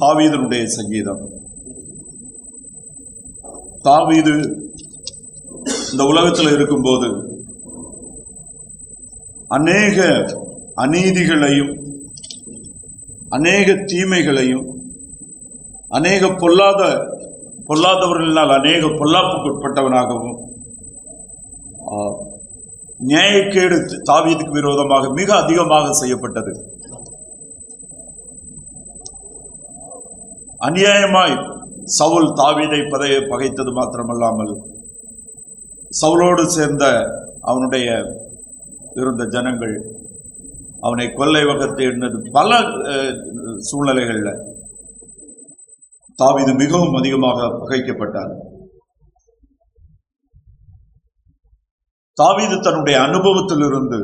தாவீதனுடைய சங்கீதம். தாவீது இந்த உலகத்தில் இருக்கும்போது அநேக அநீதிகளையும் அநேக தீமைகளையும் அநேக பொல்லாத பொல்லாதவர்களினால் அநேக பொல்லாப்புக்கு உட்பட்டவனாகவும் நியாயக்கேடு தாவீதுக்கு விரோதமாக மிக அதிகமாக செய்யப்பட்டது. அநியாயமாய் சவுல் தாவீதை பதைய பகைத்தது மாத்திரமல்லாமல் சவுலோடு சேர்ந்த அவனுடைய இருந்த ஜனங்கள் அவனை கொல்லை வகத்தை எண்ணது பல சூழ்நிலைகளில் சூழ்நிலைகள்ல தாவீது மிகவும் அதிகமாக பகைக்கப்பட்டார். தாவீது தன்னுடைய அனுபவத்திலிருந்து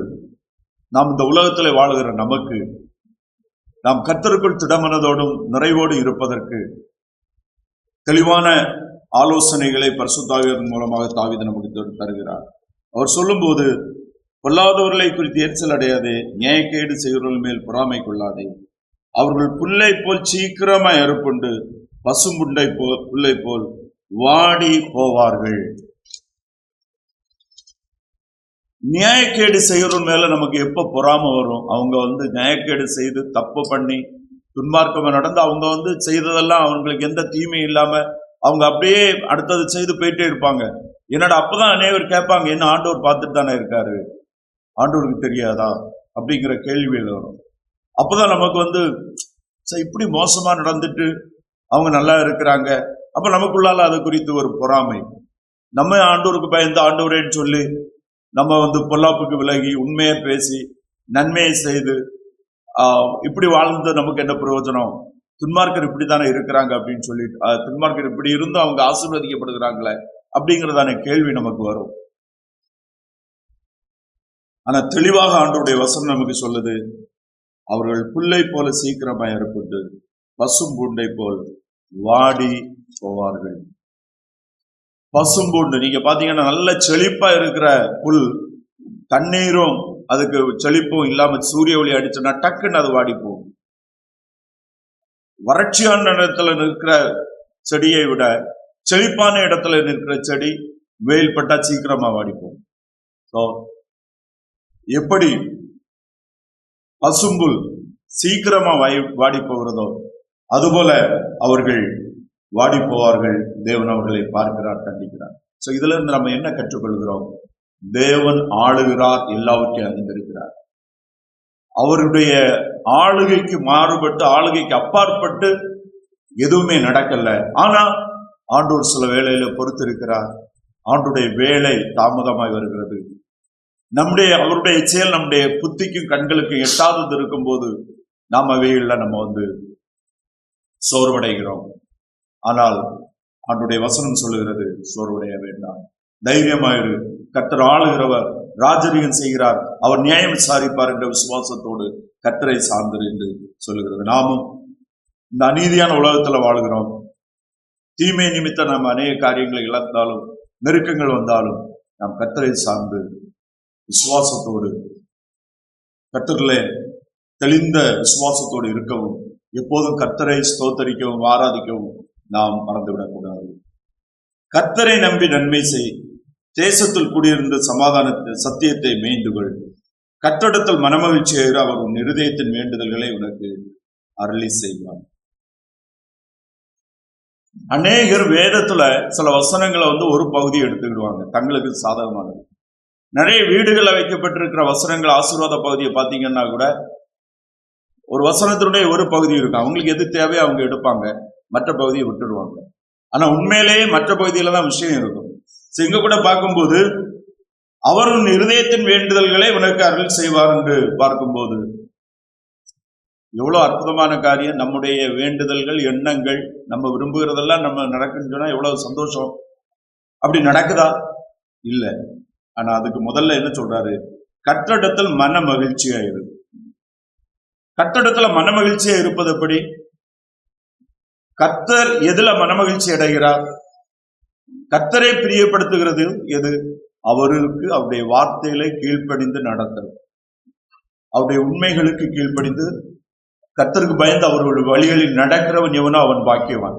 நாம் இந்த உலகத்தில் வாழுகிற நமக்கு நாம் கத்தருக்குள் திடமனதோடும் நிறைவோடு இருப்பதற்கு தெளிவான ஆலோசனைகளை பரிசுத்தாவியர் மூலமாக தாவித நமக்கு தருகிறார். அவர் சொல்லும்போது பொல்லாதவர்களை குறித்து எரிச்சல் அடையாதே நியாயக்கேடு செய்கிறவர்கள் மேல் பொறாமை கொள்ளாதே. அவர்கள் புல்லை போல் சீக்கிரமாக அறுப்புண்டு பசும்புண்டை போல் புல்லை போல் வாடி போவார்கள். நியாயக்கேடு செய்கிறவன் மேலே நமக்கு எப்போ பொறாமை வரும்? அவங்க வந்து நியாயக்கேடு செய்து தப்பு பண்ணி துன்மார்க்கமாக நடந்து அவங்க வந்து செய்ததெல்லாம் அவங்களுக்கு எந்த தீமையும் இல்லாமல் அவங்க அப்படியே அடுத்தது செய்து போயிட்டே இருப்பாங்க. என்னடா அப்பதான் அநேகர் கேட்பாங்க என்ன ஆண்டவர் பார்த்துட்டு தானே இருக்காரு? ஆண்டவருக்கு தெரியாதா? அப்படிங்கிற கேள்விகள் வரும். அப்போதான் நமக்கு வந்து சரி இப்படி மோசமாக நடந்துட்டு அவங்க நல்லா இருக்கிறாங்க. அப்போ நமக்குள்ளால அது குறித்து ஒரு பொறாமை. நம்ம ஆண்டோருக்கு பயந்து ஆண்டவரேன்னு சொல்லி நம்ம வந்து பொல்லாப்புக்கு விலகி உண்மையை பேசி நன்மையை செய்து ஆஹ், இப்படி வாழ்ந்து நமக்கு என்ன பிரயோஜனம்? துன்மார்க்கர் இப்படி தானே இருக்கிறாங்க அப்படின்னு சொல்லிட்டு துன்மார்க்கர் இப்படி இருந்தும் அவங்க ஆசீர்வதிக்கப்படுகிறாங்களே அப்படிங்கிறதான கேள்வி நமக்கு வரும். ஆனா தெளிவாக ஆண்டோடைய வசனம் நமக்கு சொல்லுது அவர்கள் புல்லை போல சீக்கிரமாய் அறுப்புண்டு பசும் பூண்டை போல் வாடி போவார்கள். பசும்பூண்டு நீங்க பாத்தீங்கன்னா நல்ல செழிப்பா இருக்கிற புல். தண்ணீரும் அதுக்கு செழிப்பும் இல்லாம சூரிய ஒளி அடிச்சோன்னா டக்குன்னு அது வாடி போகும். வறட்சியான இடத்துல நிற்கிற செடியை விட செழிப்பான இடத்துல நிற்கிற செடி வெயில் பட்டா சீக்கிரமா வாடிப்போம் ஸோ எப்படி பசும்புல் சீக்கிரமா வாய் வாடி போகிறதோ அதுபோல அவர்கள் வாடி போவார்கள் தேவன் அவர்களை பார்க்கிறார் கண்டிக்கிறார். ஸோ இதுல இருந்து நம்ம என்ன கற்றுக்கொள்கிறோம்? தேவன் ஆளுகிறார் எல்லாவற்றையும் அறிந்திருக்கிறார். அவருடைய ஆளுகைக்கு மாறுபட்டு ஆளுகைக்கு அப்பாற்பட்டு எதுவுமே நடக்கல. ஆனா ஆண்டோர் சில வேலையில பொறுத்திருக்கிறார். ஆண்டுடைய வேலை தாமதமாய் வருகிறது. நம்முடைய அவருடைய செயல் நம்முடைய புத்திக்கும் கண்களுக்கும் எட்டாதது இருக்கும்போது நாம் அவைகள்ல நம்ம வந்து சோர்வடைகிறோம். ஆனால் அவனுடைய வசனம் சொல்லுகிறது சோர்வடைய வேண்டாம். தைரியமாயிரு. கத்தர் ஆளுகிறவர் ராஜரீகம் செய்கிறார். அவர் நியாயம் விசாரிப்பார் என்ற விசுவாசத்தோடு கத்தரை சார்ந்தது என்று சொல்லுகிறது. நாமும் இந்த அநீதியான உலகத்துல வாழுகிறோம். தீமை நிமித்தம் நாம் அநேக காரியங்களை இழந்தாலும் நெருக்கங்கள் வந்தாலும் நாம் கத்தரை சார்ந்து விசுவாசத்தோடு கர்த்தரிலே தெளிந்த விசுவாசத்தோடு இருக்கவும் எப்போதும் கத்தரை ஸ்தோத்தரிக்கவும் ஆராதிக்கவும் நாம் மறந்துவிடக்கூடாது கர்த்தரை நம்பி நன்மை செய். தேசத்தில் குடியிருந்த சமாதானத்தை சத்தியத்தை மேய்ந்து கொள். கட்டடத்தில் மனமகிழ்ச்சியாயிரு அவர் உன் இருதயத்தின் வேண்டுதல்களை உனக்கு அருளி செய்வார். அநேகர் வேதத்துல சில வசனங்களை வந்து ஒரு பகுதி எடுத்துக்கிடுவாங்க. தங்களுக்கு சாதகமானது. நிறைய வீடுகளில் வைக்கப்பட்டிருக்கிற வசனங்கள் ஆசீர்வாத பகுதியை பார்த்தீங்கன்னா கூட ஒரு வசனத்தினுடைய ஒரு பகுதி இருக்கும். அவங்களுக்கு எது தேவையோ அவங்க எடுப்பாங்க. மற்ற பகுதியை விட்டுடுவாங்க. ஆனா உண்மையிலேயே மற்ற பகுதியில தான் விஷயம் இருக்கும். So, இங்க கூட பார்க்கும்போது அவர் உன் இருதயத்தின் வேண்டுதல்களை உனக்கு அருள் செய்வார் என்று பார்க்கும்போது எவ்வளவு அற்புதமான காரியம். நம்முடைய வேண்டுதல்கள் எண்ணங்கள் நம்ம விரும்புகிறதெல்லாம் நம்ம நடக்குன்னு சொன்னா எவ்வளவு சந்தோஷம். அப்படி நடக்குதா? இல்ல. ஆனா அதுக்கு முதல்ல என்ன சொல்றாரு? கட்டடத்தில் மன மகிழ்ச்சியா இருக்கு கட்டடத்துல மன மகிழ்ச்சியா இருப்பது எப்படி? கர்த்தர் எதுல மனமகிழ்ச்சி அடைகிறார்? கர்த்தரை பிரியப்படுத்துகிறது எது? அவருக்கு அவருடைய வார்த்தைகளை கீழ்ப்படிந்து நடத்தல். அவருடைய உண்மைகளுக்கு கீழ்ப்படிந்து கர்த்தருக்கு பயந்து அவருடைய வழிகளில் நடக்கிறவன் எவனோ அவன் பாக்கியவான்.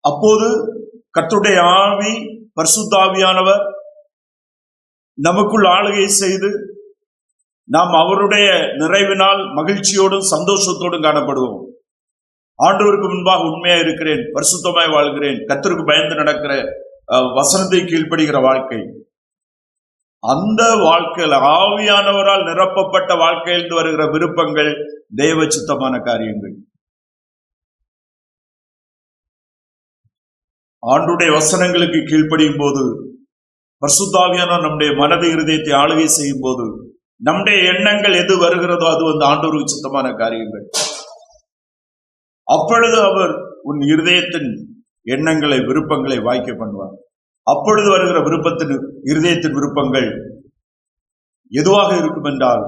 அப்போது கர்த்தருடைய ஆவி பரிசுத்தாவியானவர் நமக்குள் ஆளுகை செய்து நாம் அவருடைய நிறைவினால் மகிழ்ச்சியோடும் சந்தோஷத்தோடும் காணப்படுவோம். ஆண்டவருக்கு முன்பாக உண்மையா இருக்கிறேன் பரிசுத்தமாய் வாழ்கிறேன் கத்திற்கு பயந்து நடக்கிற அஹ், வசனத்தை கீழ்ப்படுகிற வாழ்க்கை. அந்த வாழ்க்கையில் ஆவியானவரால் நிரப்பப்பட்ட வாழ்க்கையிலிருந்து வருகிற விருப்பங்கள் தெய்வ சித்தமான காரியங்கள். ஆண்டுடைய வசனங்களுக்கு கீழ்ப்படியும் போது பரிசுத்தாவியானவர் நம்முடைய மனது இருதயத்தை ஆளுகை செய்யும் போது நம்முடைய எண்ணங்கள் எது வருகிறதோ அது வந்து ஆண்டோருக்கு சித்தமான காரியங்கள். அப்பொழுது அவர் உன் இருதயத்தின் எண்ணங்களை விருப்பங்களை வாய்க்க பண்ணுவார். அப்பொழுது வருகிற விருப்பத்தின் இருதயத்தின் விருப்பங்கள் எதுவாக இருக்கும் என்றால்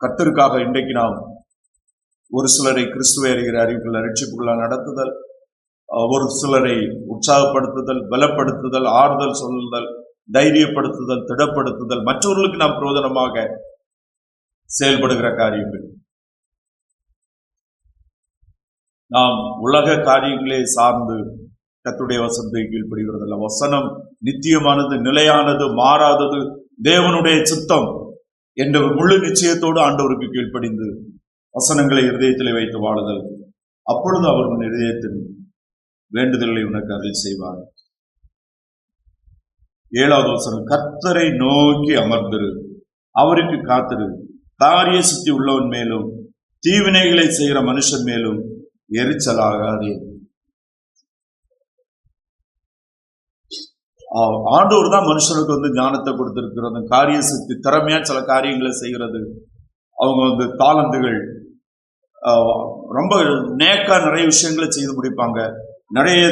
கத்திற்காக இன்றைக்கு நாம் ஒரு சிலரை கிறிஸ்துவ அறிகிற அறிவுகள் ரட்சிப்புகளால் நடத்துதல் ஒரு சிலரை உற்சாகப்படுத்துதல் பலப்படுத்துதல் ஆறுதல் சொல்லுதல் தைரியப்படுத்துதல் திடப்படுத்துதல் மற்றவர்களுக்கு நாம் பிரயோஜனமாக செயல்படுகிற காரியங்கள் நாம் உலக காரியங்களே சார்ந்து கத்துடைய வசனத்தை கீழ்ப்படுகிறதில்ல. வசனம் நித்தியமானது நிலையானது மாறாதது தேவனுடைய சித்தம் என்ற முழு நிச்சயத்தோடு ஆண்டவருக்கு கீழ்ப்படிந்து வசனங்களை இருதயத்திலே வைத்து வாழுதல். அப்பொழுது அவர் உன் இருதயத்தின் வேண்டுதல்களை உனக்கு அருள் செய்வார். ஏழாவது வசனம் கர்த்தரை நோக்கி அமர்ந்திரு அவருக்கு காத்திரு. காரிய சுத்தி உள்ளவன் மேலும் தீவினைகளை செய்கிற மனுஷன் மேலும் எரிச்சலாகாதே. ஆண்டோர் தான் மனுஷனுக்கு வந்து ஞானத்தை கொடுத்திருக்கிறது காரிய சக்தி திறமையா சில காரியங்களை செய்கிறது. அவங்க வந்து தாளந்துகள் ரொம்ப நேக்கா நிறைய விஷயங்களை செய்து முடிப்பாங்க. நிறைய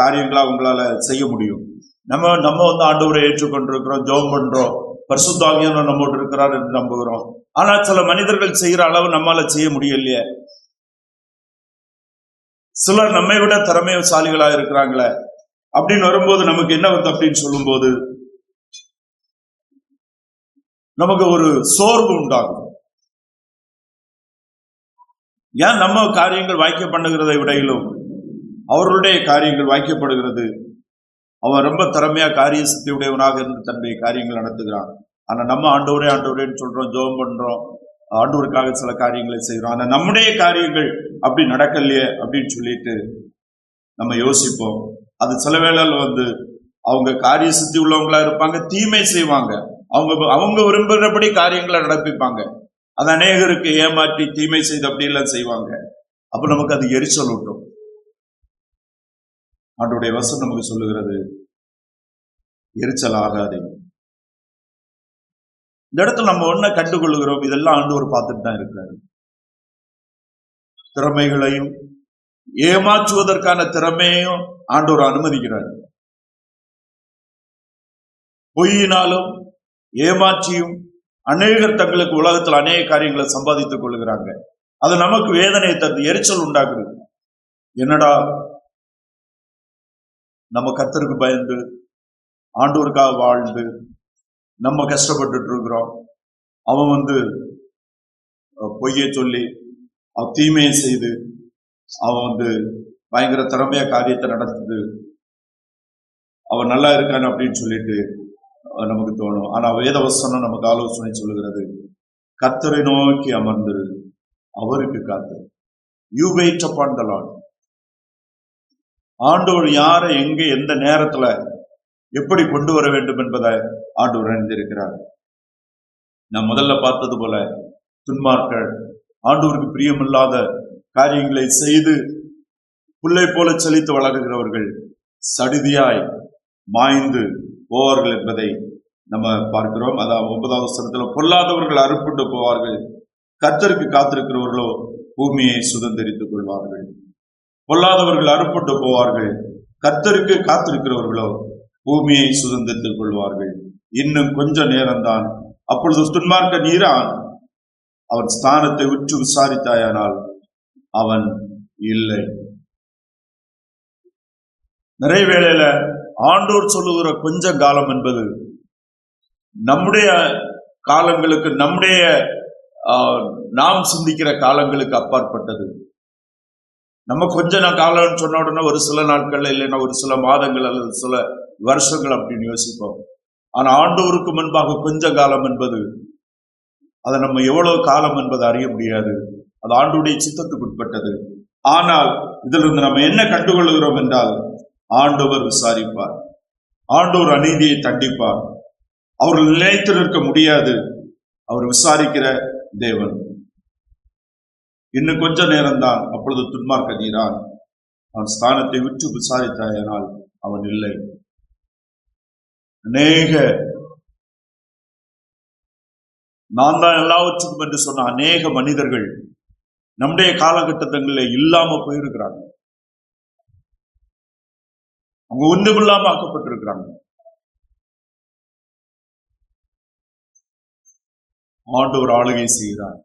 காரியங்களை அவங்களால செய்ய முடியும். நம்ம நம்ம வந்து ஆண்டவரை ஏற்றுக்கொண்டிருக்கிறோம் ஜோம் பண்றோம். பரிசுத்தாவியான நம்மோடு இருக்கிறார் என்று நம்புகிறோம். ஆனா சில மனிதர்கள் செய்யற அளவு நம்மால செய்ய முடியலையே. சிலர் நம்மை விட திறமைசாலிகளா இருக்கிறாங்களே. அப்படின்னு வரும்போது நமக்கு என்ன வருது அப்படின்னு சொல்லும்போது நமக்கு ஒரு சோர்வு உண்டாகும். ஏன் நம்ம காரியங்கள் வாய்க்க பண்ணுகிறதை விடையிலும் அவர்களுடைய காரியங்கள் வாய்க்கப்படுகிறது. அவன் ரொம்ப திறமையாக காரிய சக்தி உடையவனாக இருந்து தன்னுடைய காரியங்கள் நடத்துகிறான். ஆனால் நம்ம ஆண்டவரே ஆண்டவரேன்னு சொல்கிறோம் ஜெபம் பண்ணுறோம் ஆண்டவருக்காக சில காரியங்களை செய்கிறோம் ஆனால் நம்முடைய காரியங்கள் அப்படி நடக்கலையே அப்படின்னு சொல்லிட்டு நம்ம யோசிப்போம். அது சில வேளையில் வந்து அவங்க காரிய சித்தி உள்ளவங்களா இருப்பாங்க தீமை செய்வாங்க. அவங்க அவங்க விரும்புகிறபடி காரியங்களை நடப்பிப்பாங்க. அது அநேகருக்கு ஏமாற்றி தீமை செய்து அப்படிலாம் செய்வாங்க. அப்போ நமக்கு அது எரிச்சல் ஊட்டும் ஆண்டுடைய வசம் நமக்கு சொல்லுகிறது எரிச்சல் ஆகாதே இந்த இடத்துல நம்ம ஒன்ன கண்டுகொள்கிறோம் இதெல்லாம் ஆண்டவர் பார்த்துட்டு தான் இருக்கிறாரு திறமைகளையும் ஏமாற்றுவதற்கான திறமையையும் ஆண்டவர் அனுமதிக்கிறார். பொய்யினாலும் ஏமாற்றியும் அநேகர் தங்களுக்கு உலகத்தில் அநேக காரியங்களை சம்பாதித்துக் கொள்கிறாங்க அது நமக்கு வேதனையை தந்து எரிச்சல் உண்டாக்குது. என்னடா நம்ம கத்தருக்கு பயந்து ஆண்டோருக்காக வாழ்ந்து நம்ம கஷ்டப்பட்டுட்டு இருக்கிறோம் அவன் வந்து பொய்யை சொல்லி அவன் தீமையை செய்து அவன் வந்து பயங்கர திறமையா காரியத்தை நடத்துது. அவன் நல்லா இருக்கான் அப்படின்னு சொல்லிட்டு நமக்கு தோணும். ஆனா வேதவசனம் நமக்கு ஆலோசனை சொல்லுகிறது கத்தரை நோக்கி அமர்ந்து அவருக்கு காத்து. You wait upon the Lord ஆண்டவர் யாரை எங்கே எந்த நேரத்துல எப்படி கொண்டு வர வேண்டும் என்பதை ஆண்டவர் அறிந்திருக்கிறார். நான் முதல்ல பார்த்தது போல துன்மார்கள் ஆண்டவருக்கு பிரியமில்லாத காரியங்களை செய்து புல்லை போல செழித்து வளர்கிறவர்கள் சடிதியாய் மாய்ந்து போவார்கள் என்பதை நம்ம பார்க்கிறோம். அதாவது ஒன்பதாவது வசனத்துல பொல்லாதவர்கள் அறுப்புண்டு போவார்கள் கத்தருக்கு காத்திருக்கிறவர்களோ பூமியை சுதந்திரித்துக் கொள்வார்கள். பொல்லாதவர்கள் அறுப்பட்டு போவார்கள். கத்தருக்கு காத்திருக்கிறவர்களோ பூமியை சுதந்திரத்தில் கொள்வார்கள். இன்னும் கொஞ்ச நேரம்தான். அப்பொழுது துன்மார்க்க நீரான் அவன் ஸ்தானத்தை உற்று விசாரித்தாயானால் அவன் இல்லை. நிறைய வேளையில ஆண்டோர் சொல்லுகிற கொஞ்ச காலம் என்பது நம்முடைய காலங்களுக்கு நம்முடைய ஆஹ், நாம் சிந்திக்கிற காலங்களுக்கு அப்பாற்பட்டது. நம்ம கொஞ்ச நாள் காலம்னு சொன்ன உடனே ஒரு சில நாட்கள் இல்லைன்னா ஒரு சில மாதங்கள் அல்லது சில வருஷங்கள் அப்படின்னு யோசிப்போம். ஆனால் ஆண்டவருக்கு முன்பாக கொஞ்ச காலம் என்பது அதை நம்ம எவ்வளவு காலம் என்பதை அறிய முடியாது. அது ஆண்டுடைய சித்தத்துக்கு உட்பட்டது. ஆனால் இதிலிருந்து நம்ம என்ன கண்டுகொள்கிறோம் என்றால் ஆண்டவர் விசாரிப்பார். ஆண்டவர் அநீதியை தண்டிப்பார். அவர்கள் நிலைத்து நிற்க முடியாது. அவர் விசாரிக்கிற தேவன். இன்னும் கொஞ்ச நேரம்தான். அப்பொழுது துன்மார்க்கதீரான் அவன் ஸ்தானத்தை விட்டு விசாரித்தாயனால் அவன் இல்லை. அநேக நான் தான் எல்லாவற்றுக்கும் என்று சொன்ன அநேக மனிதர்கள் நம்முடைய காலகட்டங்களில் இல்லாம போயிருக்கிறாங்க. அவங்க ஒன்றுமில்லாம ஆக்கப்பட்டிருக்கிறாங்க. ஆண்டவர் ஆளுகை செய்கிறார்.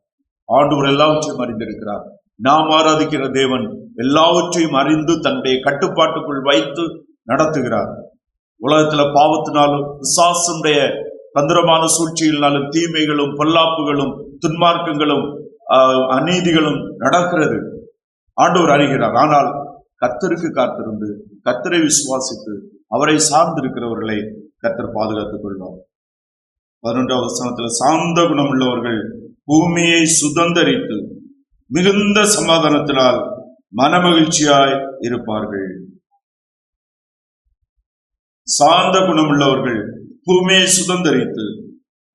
ஆண்டவர் எல்லாவற்றையும் அறிந்திருக்கிறார். நாம் ஆராதிக்கிற தேவன் எல்லாவற்றையும் அறிந்து தன்னுடைய கட்டுப்பாட்டுக்குள் வைத்து நடத்துகிறார். உலகத்துல பாவத்தினாலும் விசாசனுடைய தந்திரமான சூழ்ச்சியினாலும் தீமைகளும் பொல்லாப்புகளும் துன்மார்க்கங்களும் அநீதிகளும் நடக்கிறது. ஆண்டவர் அறிகிறார். ஆனால் கத்தருக்கு காத்திருந்து கத்தரை விசுவாசித்து அவரை சார்ந்திருக்கிறவர்களை கத்தர் பாதுகாத்துக் கொள்வார். பதினொன்றாவது வசனத்துல சாந்த குணம் உள்ளவர்கள் பூமியை சுதந்தரித்து மிகுந்த சமாதானத்தினால் மனமகிழ்ச்சியாய் இருப்பார்கள். சாந்த குணமுள்ளவர்கள் பூமியை சுதந்தரித்து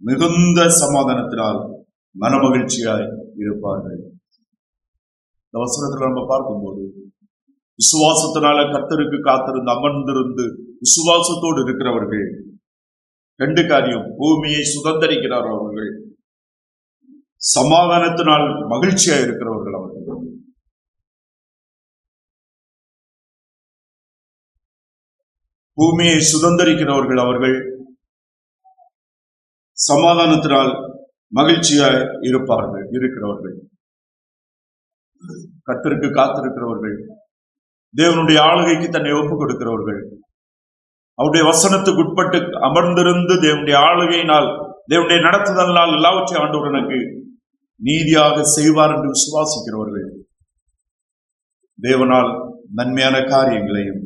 மிகுந்த சமாதானத்தினால் மனமகிழ்ச்சியாய் இருப்பார்கள். இந்த வசனத்துல நம்ம பார்க்கும்போது விசுவாசத்தினால கத்தருக்கு காத்திருந்து அமர்ந்திருந்து விசுவாசத்தோடு இருக்கிறவர்கள் ரெண்டு காரியம் பூமியை சுதந்தரிக்கிறார் அவர்கள். சமாதானத்தினால் மகிழ்ச்சியா இருக்கிறவர்கள் அவர்கள். பூமியை சுதந்தரிக்கிறவர்கள் அவர்கள். சமாதானத்தினால் மகிழ்ச்சியா இருப்பார்கள் இருக்கிறவர்கள். கர்த்தருக்கு காத்திருக்கிறவர்கள். தேவனுடைய ஆளுகைக்கு தன்னை ஒப்புக் கொடுக்கிறவர்கள். அவருடைய வசனத்துக்கு உட்பட்டு அமர்ந்திருந்து தேவனுடைய ஆளுகையினால் தேவனுடைய நடத்துதலால் எல்லாவற்றையும் ஆண்டவர் எனக்கு நீதியாக செய்வார் என்று விசுவாசிக்கிறவர்கள் தேவனால் நன்மையான காரியங்களையும்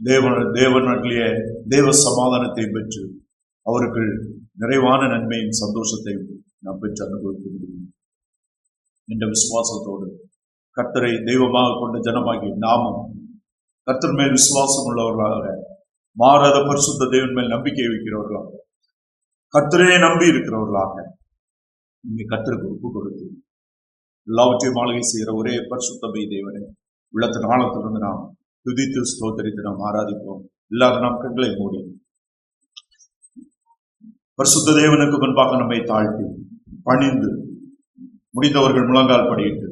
தேவன தேவனுடைய தேவ சமாதானத்தை பெற்று அவர்கள் நிறைவான நன்மையும் சந்தோஷத்தையும் நாம் பெற்று அனுபவிக்க முடியும் என்ற விசுவாசத்தோடு கர்த்தரை தெய்வமாக கொண்ட ஜனமாகி நாமும் கர்த்தர் மேல் விசுவாசம் உள்ளவர்களாக மாறாத பரிசுத்த தேவன் மேல் நம்பிக்கை வைக்கிறவர்களாக கர்த்தரையே நம்பி இருக்கிறவர்களாக உண்மை கத்திற்கு ஒப்பு கொடுத்து எல்லாவற்றையும் ஆளுகை செய்கிற ஒரே பரிசுத்தமை தேவனே உள்ளத்தின் ஆழத்திலிருந்து நாம் துதித்து ஸ்தோத்தரித்து நாம் ஆராதிப்போம். இல்லாத நாம் கண்களை மூடி. பரிசுத்த தேவனுக்கு முன்பாக நம்மை தாழ்த்தி பணிந்து முடிந்தவர்கள் முழங்கால் படியிட்டு.